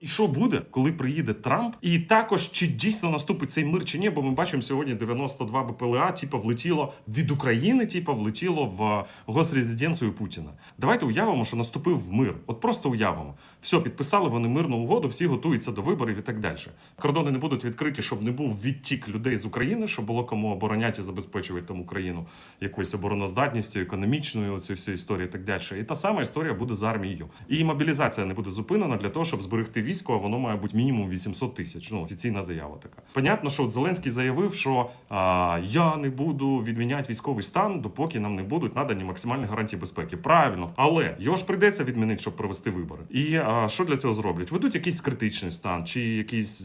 І що буде, коли приїде Трамп? І також чи дійсно наступить цей мир чи ні? Бо ми бачимо сьогодні 92 БПЛА, типа влетіло від України, типа влетіло в госрезиденцію Путіна. Давайте уявимо, що наступив мир. От просто уявимо. Все, підписали вони мирну угоду, всі готуються до виборів і так далі. Кордони не будуть відкриті, щоб не був відтік людей з України, щоб було кому обороняти забезпечувати там Україну якоюсь обороноздатністю, економічною, ці всі історії і так далі. І та сама історія буде з армією. І мобілізація не буде зупинена для того, щоб зберегти військо, воно має бути мінімум 800 тисяч. Ну, офіційна заява така. Понятно, що от Зеленський заявив, що а, я не буду відміняти військовий стан, допоки нам не будуть надані максимальні гарантії безпеки. Правильно, але його ж прийдеться відмінити, щоб провести вибори. І а, що для цього зроблять? Ведуть якийсь критичний стан, чи якийсь.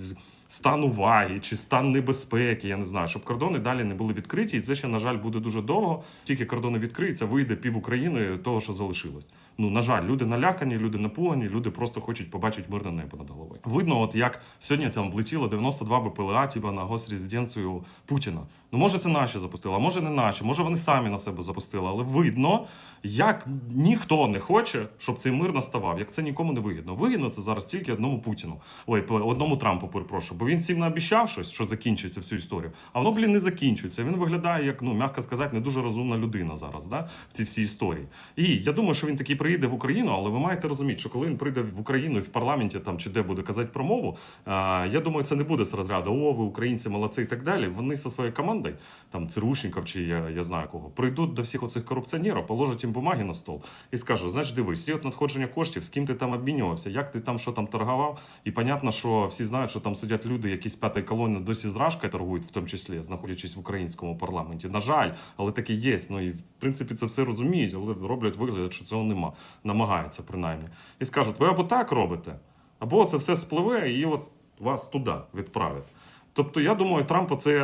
Стан уваги чи стан небезпеки, я не знаю, щоб кордони далі не були відкриті, і це ще на жаль буде дуже довго. Тільки кордони відкриються, вийде пів України того, що залишилось. Ну на жаль, люди налякані, люди напугані, люди просто хочуть побачити мирне небо над головою. Видно, от як сьогодні там влетіло 92 БПЛА, типа на госрезиденцію Путіна. Ну може це наші запустили, а може не наші, може вони самі на себе запустили, але видно, як ніхто не хоче, щоб цей мир наставав, як це нікому не вигідно. Вигідно це зараз тільки одному Путіну. Ой, одному Трампу, перепрошую. Бо він всім наобіцяв щось, що закінчиться всю історію. А воно, блін, не закінчується. Він виглядає як, ну, м'яко сказати, не дуже розумна людина зараз, да, в цій всій історії. І я думаю, що він таки приїде в Україну, але ви маєте розуміти, що коли він прийде в Україну і в парламенті там чи де буде казати промову, а, я думаю, це не буде з розряду О, ви українці молодці і так далі. Вони зі своєю командою, там ЦРУшників чи я, я знаю кого, прийдуть до всіх оцих корупціонерів, положать їм бумаги на стол і скажуть: значить, дивись, всі от надходження коштів, з ким ти там обмінювався, як ти там що там торгував. І понятно, що всі знають, що там сидять люди, які з п'ятої колони досі з торгують, в тому числі, знаходячись в українському парламенті. На жаль, але таке є. Ну і в принципі це все розуміють, але роблять вигляд, що цього нема. Намагаються принаймні. І скажуть, ви або так робите, або це все спливе і от вас туди відправять. Тобто, я думаю, Трампу це.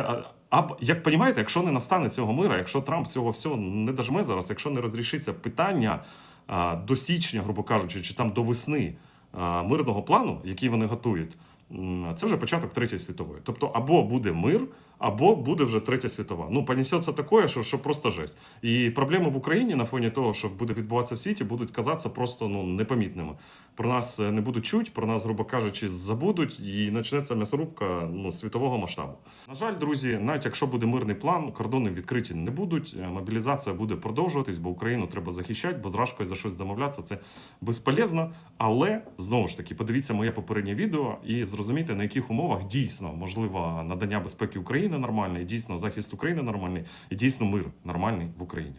а, як розумієте, якщо не настане цього мира, якщо Трамп цього всього не дожме зараз, якщо не розрішиться питання а, до січня, грубо кажучи, чи там до весни а, мирного плану, який вони готують, це вже початок третьої світової. Тобто, або буде мир, або буде вже третя світова. Ну, понесеться таке, що, що просто жесть. І проблеми в Україні на фоні того, що буде відбуватися в світі, будуть казатися просто ну непомітними. Про нас е, не будуть чуть, про нас, грубо кажучи, забудуть, і почнеться м'ясорубка ну, світового масштабу. На жаль, друзі, навіть якщо буде мирний план, кордони відкриті не будуть. е, Мобілізація буде продовжуватись, бо Україну треба захищати, бо з Рашкою за щось домовлятися це безполезно. Але знову ж таки, подивіться моє попереднє відео і зрозумійте, на яких умовах дійсно можливо надання безпеки України нормальне, і дійсно захист України нормальний, і дійсно мир нормальний в Україні.